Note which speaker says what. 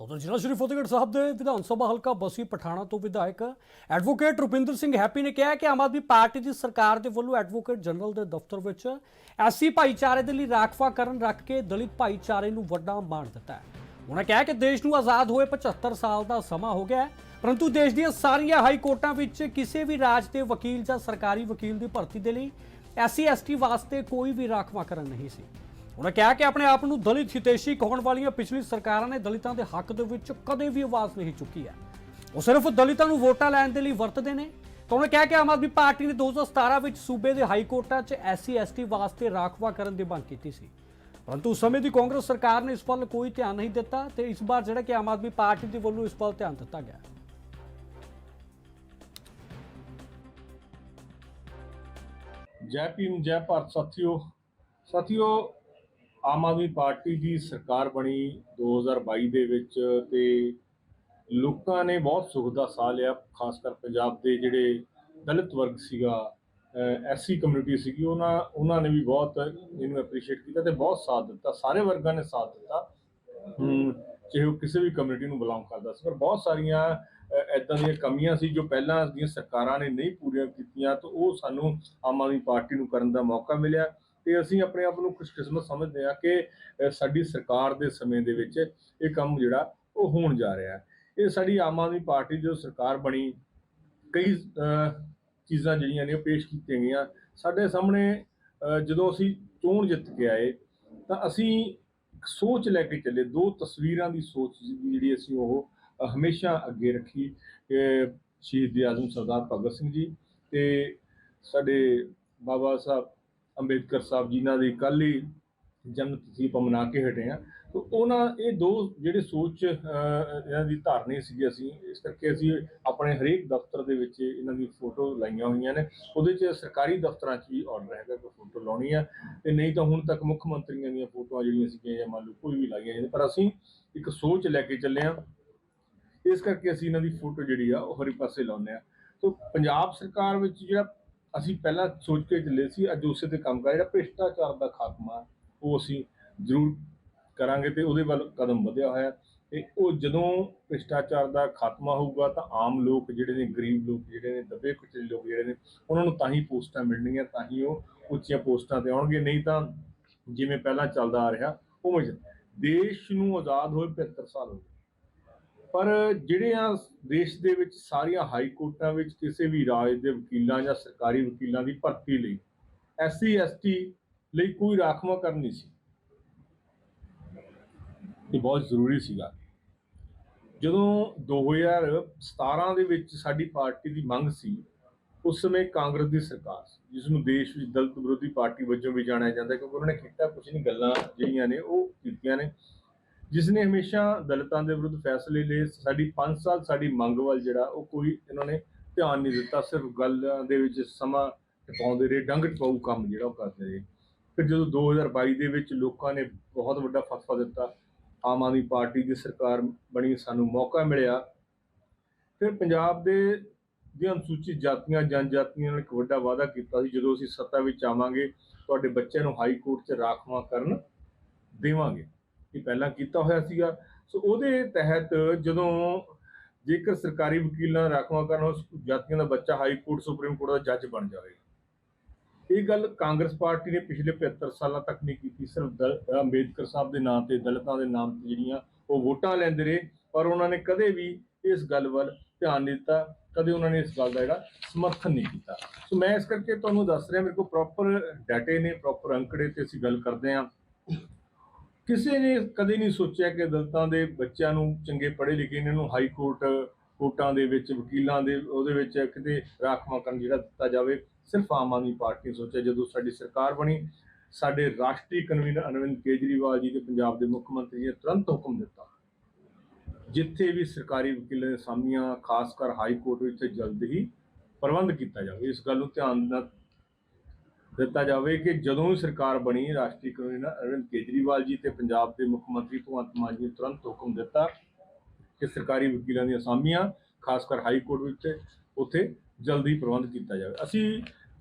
Speaker 1: ਉਧਰ ਜ਼ਿਲ੍ਹਾ ਸ਼੍ਰੀ ਫਤਿਹਗੜ੍ਹ ਸਾਹਿਬ ਦੇ ਵਿਧਾਨ ਸਭਾ ਹਲਕਾ ਬਸੀ ਪਠਾਣਾ ਤੋਂ ਵਿਧਾਇਕ ਐਡਵੋਕੇਟ ਰੁਪਿੰਦਰ ਸਿੰਘ ਹੈਪੀ ਨੇ ਕਿਹਾ ਕਿ ਆਮ ਆਦਮੀ ਪਾਰਟੀ ਦੀ ਸਰਕਾਰ ਦੇ ਵੱਲੋਂ ਐਡਵੋਕੇਟ ਜਨਰਲ ਦੇ ਦਫ਼ਤਰ ਵਿੱਚ ਐਸਸੀ ਭਾਈਚਾਰੇ ਦੇ ਲਈ ਰਾਖਵਾ ਕਰਨ ਰੱਖ ਕੇ ਦਲਿਤ ਭਾਈਚਾਰੇ ਨੂੰ ਵੱਡਾ ਮਾਣ ਦਿੱਤਾ ਹੈ। ਉਹਨਾਂ ਕਿਹਾ ਕਿ ਦੇਸ਼ ਨੂੰ ਆਜ਼ਾਦ ਹੋਏ 75 ਸਾਲ ਦਾ ਸਮਾਂ ਹੋ ਗਿਆ ਹੈ, ਪਰੰਤੂ ਦੇਸ਼ ਦੀਆਂ ਸਾਰੀਆਂ ਹਾਈ ਕੋਰਟਾਂ ਵਿੱਚ ਕਿਸੇ ਵੀ ਰਾਜ ਦੇ ਵਕੀਲ ਜਾਂ ਸਰਕਾਰੀ ਵਕੀਲ ਦੀ ਭਰਤੀ ਦੇ ਲਈ ਐਸਸੀ ਐਸਟੀ ਵਾਸਤੇ ਕੋਈ ਵੀ ਰਾਖਵਾਂਕਰਨ ਨਹੀਂ ਸੀ। ਉਹਨਾਂ ਕਿਹਾ ਕਿ ਆਪਣੇ ਆਪ ਨੂੰ ਦਲਿਤ ਹਿਤੈਸ਼ੀ ਕਹਾਉਣ ਵਾਲੀਆਂ ਪਿਛਲੀ ਸਰਕਾਰਾਂ ਨੇ ਦਲਿਤਾਂ ਦੇ ਹੱਕ ਦੇ ਵਿੱਚ ਕਦੇ ਵੀ ਆਵਾਜ਼ ਨਹੀਂ ਚੁੱਕੀ ਹੈ। ਉਹ ਸਿਰਫ ਦਲਿਤਾਂ ਨੂੰ ਵੋਟਾਂ ਲੈਣ ਦੇ ਲਈ ਵਰਤਦੇ ਨੇ। ਤਾਂ ਉਹਨੇ ਕਿਹਾ ਕਿ ਆਮ ਆਦਮੀ ਪਾਰਟੀ ਨੇ 2017 ਵਿੱਚ ਸੂਬੇ ਦੇ ਹਾਈ ਕੋਰਟਾਂ 'ਚ ਐਸਸੀ, ਐਸਟੀ ਵਾਸਤੇ ਰਾਖਵਾ ਕਰਨ ਦੀ ਮੰਗ ਕੀਤੀ ਸੀ। ਪਰੰਤੂ ਉਸ ਸਮੇਂ ਦੀ ਕਾਂਗਰਸ ਸਰਕਾਰ ਨੇ ਇਸ ਵੱਲ ਕੋਈ ਧਿਆਨ ਨਹੀਂ ਦਿੱਤਾ ਤੇ ਇਸ ਵਾਰ ਜਿਹੜਾ ਕਿ ਆਮ ਆਦਮੀ ਪਾਰਟੀ ਦੇ ਵੱਲੋਂ ਇਸ ਵੱਲ ਧਿਆਨ ਦਿੱਤਾ ਗਿਆ।
Speaker 2: ਜੈ ਭੀਮ, ਜੈ ਭਾਰਤ। ਸਾਥੀਓ ਸਾਥੀਓ ਆਮ ਆਦਮੀ ਪਾਰਟੀ ਦੀ ਸਰਕਾਰ ਬਣੀ 2022 ਦੇ ਵਿੱਚ ਤੇ ਲੋਕਾਂ ਨੇ ਬਹੁਤ ਸੁੱਖ ਦਾ ਸਾਹ ਲਿਆ, ਖਾਸ ਕਰ ਪੰਜਾਬ ਦੇ ਜਿਹੜੇ ਦਲਿਤ ਵਰਗ ਸੀਗਾ ਐਸੀ ਕਮਿਊਨਿਟੀ ਸੀਗੀ, ਉਹਨਾਂ ਉਹਨਾਂ ਨੇ ਵੀ ਬਹੁਤ ਇਹਨੂੰ ਐਪਰੀਸ਼ੀਏਟ ਕੀਤਾ ਤੇ ਬਹੁਤ ਸਾਥ ਦਿੱਤਾ, ਸਾਰੇ ਵਰਗਾਂ ਨੇ ਸਾਥ ਦਿੱਤਾ। ਚਾਹੇ ਉਹ ਕਿਸੇ ਵੀ ਕਮਿਊਨਿਟੀ ਨੂੰ ਬਿਲੋਂਗ ਕਰਦਾ ਸੀ, ਪਰ ਬਹੁਤ ਸਾਰੀਆਂ ਐਦਾਂ ਦੀਆਂ ਕਮੀਆਂ ਸੀ ਜੋ ਪਹਿਲਾਂ ਦੀਆਂ ਸਰਕਾਰਾਂ ਨੇ ਨਹੀਂ ਪੂਰੀਆਂ ਕੀਤੀਆਂ, ਤਾਂ ਉਹ ਸਾਨੂੰ ਆਮ ਆਦਮੀ ਪਾਰਟੀ ਨੂੰ ਕਰਨ ਦਾ ਮੌਕਾ ਮਿਲਿਆ। ਤੇ ਅਸੀਂ ਆਪਣੇ ਆਪ ਨੂੰ ਖੁਸ਼ਕਿਸਮਤ ਸਮਝਦੇ ਹਾਂ ਕਿ ਸਾਡੀ ਸਰਕਾਰ ਦੇ ਸਮੇਂ ਦੇ ਵਿੱਚ ਇਹ ਕੰਮ ਜਿਹੜਾ ਉਹ ਹੋਣ ਜਾ ਰਿਹਾ ਹੈ। ਇਹ ਸਾਡੀ ਆਮ ਆਦਮੀ ਪਾਰਟੀ ਜੋ ਸਰਕਾਰ ਬਣੀ, ਕਈ ਚੀਜ਼ਾਂ ਜਿਹੜੀਆਂ ਨੇ ਉਹ ਪੇਸ਼ ਕੀਤੀਆਂ ਗਈਆਂ। ਸਾਡੇ ਸਾਹਮਣੇ ਜਦੋਂ ਅਸੀਂ ਚੋਣ ਜਿੱਤ ਕੇ ਆਏ, ਤਾਂ ਅਸੀਂ ਸੋਚ ਲੈ ਕੇ ਚੱਲੇ, ਦੋ ਤਸਵੀਰਾਂ ਦੀ ਸੋਚ ਜਿਹੜੀ ਅਸੀਂ ਉਹ ਹਮੇਸ਼ਾ ਅੱਗੇ ਰੱਖੀ, ਕਿ ਸ਼ਹੀਦ ਆਜ਼ਮ ਸਰਦਾਰ ਭਗਤ ਸਿੰਘ ਜੀ ਤੇ ਸਾਡੇ ਬਾਬਾ ਸਾਹਿਬ ਅੰਬੇਦਕਰ ਸਾਹਿਬ ਜਿਨ੍ਹਾਂ ਦੀ ਕੱਲ੍ਹ ਹੀ ਜਨਮ ਤਿਥੀ ਆਪਾਂ ਮਨਾ ਕੇ ਹਟੇ ਆ ਤਾਂ ਉਹਨਾਂ, ਇਹ ਦੋ ਜਿਹੜੇ ਸੋਚ ਇਹਨਾਂ ਦੀ ਧਾਰਨੀ ਸੀਗੀ ਅਸੀਂ। ਇਸ ਕਰਕੇ ਅਸੀਂ ਆਪਣੇ ਹਰੇਕ ਦਫ਼ਤਰ ਦੇ ਵਿੱਚ ਇਹਨਾਂ ਦੀ ਫੋਟੋ ਲਾਈਆਂ ਹੋਈਆਂ ਨੇ। ਉਹਦੇ 'ਚ ਸਰਕਾਰੀ ਦਫ਼ਤਰਾਂ 'ਚ ਵੀ ਆਰਡਰ ਹੈਗਾ ਕਿ ਫੋਟੋ ਲਾਉਣੀ ਆ। ਤੇ ਨਹੀਂ ਤਾਂ ਹੁਣ ਤੱਕ ਮੁੱਖ ਮੰਤਰੀਆਂ ਦੀਆਂ ਫੋਟੋਆਂ ਜਿਹੜੀਆਂ ਸੀਗੀਆਂ ਜਾਂ ਮੰਨ ਲਓ ਕੋਈ ਵੀ ਲਾਈਆਂ ਜਾਂਦੀਆਂ ਪਰ ਅਸੀਂ ਇੱਕ ਸੋਚ ਲੈ ਕੇ ਚੱਲੇ ਆ ਇਸ ਕਰਕੇ ਅਸੀਂ ਇਹਨਾਂ ਦੀ ਫੋਟੋ ਜਿਹੜੀ ਆ, ਉਹ ਹਰੇ ਪਾਸੇ ਲਾਉਂਦੇ ਆ ਤੋਂ ਪੰਜਾਬ ਸਰਕਾਰ ਵਿੱਚ ਜਿਹੜਾ ਅਸੀਂ ਪਹਿਲਾਂ ਸੋਚ ਕੇ ਚੱਲੇ ਸੀ, ਅੱਜ ਉਸੇ ਤੇ ਕੰਮ ਕਰ, ਜਿਹੜਾ ਭ੍ਰਿਸ਼ਟਾਚਾਰ ਦਾ ਖਾਤਮਾ, ਉਹ ਅਸੀਂ ਜ਼ਰੂਰ ਕਰਾਂਗੇ ਤੇ ਉਹਦੇ ਵੱਲ ਕਦਮ ਵਧਿਆ ਹੋਇਆ ਤੇ ਉਹ ਜਦੋਂ ਭ੍ਰਿਸ਼ਟਾਚਾਰ ਦਾ ਖਾਤਮਾ ਹੋਊਗਾ ਤਾਂ ਆਮ ਲੋਕ ਜਿਹੜੇ ਨੇ, ਗਰੀਬ ਲੋਕ ਜਿਹੜੇ ਨੇ, ਦੱਬੇ ਕੁਚਲੇ ਲੋਕ ਜਿਹੜੇ ਨੇ, ਉਹਨਾਂ ਨੂੰ ਤਾਂ ਹੀ ਪੋਸਟਾਂ ਮਿਲਣਗੀਆਂ, ਤਾਂ ਹੀ ਉਹ ਉੱਚੀਆਂ ਪੋਸਟਾਂ ਤੇ ਆਉਣਗੇ, ਨਹੀਂ ਤਾਂ ਜਿਵੇਂ ਪਹਿਲਾਂ ਚੱਲਦਾ ਆ ਰਿਹਾ, ਉਵੇਂ ਦੇਸ਼ ਨੂੰ ਆਜ਼ਾਦ ਹੋਏ 75 ਸਾਲ ਹੋ ਗਏ। ਪਰ ਜਿਹੜੀਆਂ ਦੇਸ਼ ਦੇ ਵਿੱਚ ਸਾਰੀਆਂ ਹਾਈ ਕੋਰਟਾਂ ਵਿੱਚ ਕਿਸੇ ਵੀ ਰਾਜ ਦੇ ਵਕੀਲਾਂ ਜਾਂ ਸਰਕਾਰੀ ਵਕੀਲਾਂ ਦੀ ਭਰਤੀ ਲਈ ਐਸਸੀ ਐਸਟੀ ਲਈ ਕੋਈ ਰਾਖਵਾਂਕਰਨ ਨਹੀਂ ਸੀ। ਇਹ ਬਹੁਤ ਜ਼ਰੂਰੀ ਸੀਗਾ। ਜਦੋਂ 2017 ਦੇ ਵਿੱਚ ਸਾਡੀ ਪਾਰਟੀ ਦੀ ਮੰਗ ਸੀ, ਉਸ ਸਮੇਂ ਕਾਂਗਰਸ ਦੀ ਸਰਕਾਰ ਸੀ, ਜਿਸ ਨੂੰ ਦੇਸ਼ ਵਿੱਚ ਦਲਿਤ ਵਿਰੋਧੀ ਪਾਰਟੀ ਵਜੋਂ ਵੀ ਜਾਣਿਆ ਜਾਂਦਾ ਕਿਉਂਕਿ ਉਹਨਾਂ ਨੇ ਕੀਤਾ ਕੁਝ ਨਹੀਂ ਗੱਲਾਂ ਜਿਹੜੀਆਂ ਨੇ ਉਹ ਕੀਤੀਆਂ ਨੇ। ਜਿਸ ਨੇ ਹਮੇਸ਼ਾ ਦਲਿਤਾਂ ਦੇ ਵਿਰੁੱਧ ਫੈਸਲੇ ਲਏ, ਸਾਡੀ 5 ਸਾਲ ਸਾਡੀ ਮੰਗ ਵੱਲ ਜਿਹੜਾ, ਉਹ ਕੋਈ ਇਹਨਾਂ ਨੇ ਧਿਆਨ ਨਹੀਂ ਦਿੱਤਾ, ਸਿਰਫ ਗੱਲਾਂ ਦੇ ਵਿੱਚ ਸਮਾਂ ਟਪਾਉਂਦੇ ਰਹੇ, ਡੰਗ ਟਪਾਊ ਕੰਮ ਜਿਹੜਾ ਉਹ ਕਰਦੇ ਰਹੇ। ਫਿਰ ਜਦੋਂ 2022 ਦੇ ਵਿੱਚ ਲੋਕਾਂ ਨੇ ਬਹੁਤ ਵੱਡਾ ਫਤਵਾ ਦਿੱਤਾ, ਆਮ ਆਦਮੀ ਪਾਰਟੀ ਦੀ ਸਰਕਾਰ ਬਣੀ, ਸਾਨੂੰ ਮੌਕਾ ਮਿਲਿਆ। ਫਿਰ ਪੰਜਾਬ ਦੇ ਦੀਆਂ ਅਨੁਸੂਚਿਤ ਜਾਤੀਆਂ, ਜਨਜਾਤੀਆਂ ਨਾਲ ਇੱਕ ਵੱਡਾ ਵਾਅਦਾ ਕੀਤਾ ਸੀ, ਜਦੋਂ ਅਸੀਂ ਸੱਤਾ ਵਿੱਚ ਆਵਾਂਗੇ, ਤੁਹਾਡੇ ਬੱਚਿਆਂ ਨੂੰ ਹਾਈ ਕੋਰਟ 'ਚ ਰਾਖਵਾਂ ਕਰਨ ਦੇਵਾਂਗੇ। ਇਹ ਪਹਿਲਾਂ ਕੀਤਾ ਹੋਇਆ ਸੀਗਾ। ਸੋ ਉਹਦੇ ਤਹਿਤ ਜਦੋਂ ਜੇਕਰ ਸਰਕਾਰੀ ਵਕੀਲਾਂ ਰਾਖਵਾਂ ਕਰਨ ਉਸ ਜਾਤੀਆਂ ਦਾ ਬੱਚਾ ਹਾਈ ਕੋਰਟ, ਸੁਪਰੀਮ ਕੋਰਟ ਦਾ ਜੱਜ ਬਣ ਜਾਵੇਗਾ। ਇਹ ਗੱਲ ਕਾਂਗਰਸ ਪਾਰਟੀ ਨੇ ਪਿਛਲੇ 75 ਸਾਲਾਂ ਤੱਕ ਨਹੀਂ ਕੀਤੀ। ਸਿਰਫ ਦਲ- ਅੰਬੇਦਕਰ ਸਾਹਿਬ ਦੇ ਨਾਮ ਤੇ, ਦਲਿਤਾਂ ਦੇ ਨਾਮ ਤੇ ਜਿਹੜੀਆਂ ਉਹ ਵੋਟਾਂ ਲੈਂਦੇ ਰਹੇ। ਪਰ ਉਹਨਾਂ ਨੇ ਕਦੇ ਵੀ ਇਸ ਗੱਲ ਵੱਲ ਧਿਆਨ ਨਹੀਂ ਦਿੱਤਾ। ਕਦੇ ਉਹਨਾਂ ਨੇ ਇਸ ਗੱਲ ਦਾ ਜਿਹੜਾ ਸਮਰਥਨ ਨਹੀਂ ਕੀਤਾ। ਸੋ ਮੈਂ ਇਸ ਕਰਕੇ ਤੁਹਾਨੂੰ ਦੱਸ ਰਿਹਾ, ਮੇਰੇ ਕੋਲ ਪ੍ਰੋਪਰ ਡਾਟੇ ਨੇ ਪ੍ਰੋਪਰ ਅੰਕੜੇ ਤੇ ਅਸੀਂ ਗੱਲ ਕਰਦੇ ਹਾਂ। ਕਿਸੇ ਨੇ ਕਦੇ ਨਹੀਂ ਸੋਚਿਆ ਕਿ ਦਲਤਾਂ ਦੇ ਬੱਚਿਆਂ ਨੂੰ ਚੰਗੇ ਪੜ੍ਹੇ ਲਿਖੇ ਇਹਨਾਂ ਨੂੰ ਹਾਈ ਕੋਰਟ, ਕੋਰਟਾਂ ਦੇ ਵਿੱਚ ਵਕੀਲਾਂ ਦੇ ਉਹਦੇ ਵਿੱਚ ਕਿਤੇ ਰਾਖਵਾਂਕਰਨ ਜਿਹੜਾ ਦਿੱਤਾ ਜਾਵੇ, ਸਿਰਫ ਆਮ ਆਦਮੀ ਪਾਰਟੀ ਨੇ ਸੋਚਿਆ ਜਦੋਂ ਸਾਡੀ ਸਰਕਾਰ ਬਣੀ, ਸਾਡੇ ਰਾਸ਼ਟਰੀ ਕਨਵੀਨਰ ਅਰਵਿੰਦ ਕੇਜਰੀਵਾਲ ਜੀ ਤੇ ਪੰਜਾਬ ਦੇ ਮੁੱਖ ਮੰਤਰੀ ਨੇ ਤੁਰੰਤ ਹੁਕਮ ਦਿੱਤਾ। ਜਿੱਥੇ ਵੀ ਸਰਕਾਰੀ ਵਕੀਲਾਂ ਦੇ ਸਾਹਮੀਆਂ ਖਾਸ ਕਰ ਹਾਈ ਕੋਰਟ ਵਿੱਚ ਜਲਦ ਹੀ ਪ੍ਰਬੰਧ ਕੀਤਾ ਜਾਵੇ। ਇਸ ਗੱਲ ਨੂੰ ਧਿਆਨ ਨਾਲ ਦਿੱਤਾ ਜਾਵੇ ਕਿ ਜਦੋਂ ਵੀ ਸਰਕਾਰ ਬਣੀ, ਰਾਸ਼ਟਰੀ ਕਨਵੀਨਰ ਅਰਵਿੰਦ ਕੇਜਰੀਵਾਲ ਜੀ ਤੇ ਪੰਜਾਬ ਦੇ ਮੁੱਖ ਮੰਤਰੀ ਭਗਵੰਤ ਮਾਨ ਜੀ ਨੇ ਤੁਰੰਤ ਹੁਕਮ ਦਿੱਤਾ ਕਿ ਸਰਕਾਰੀ ਵਕੀਲਾਂ ਦੀਆਂ ਅਸਾਮੀਆਂ, ਖਾਸ ਕਰ ਹਾਈ ਕੋਰਟ ਵਿੱਚ ਉੱਥੇ ਜਲਦੀ ਪ੍ਰਬੰਧ ਕੀਤਾ ਜਾਵੇ। ਅਸੀਂ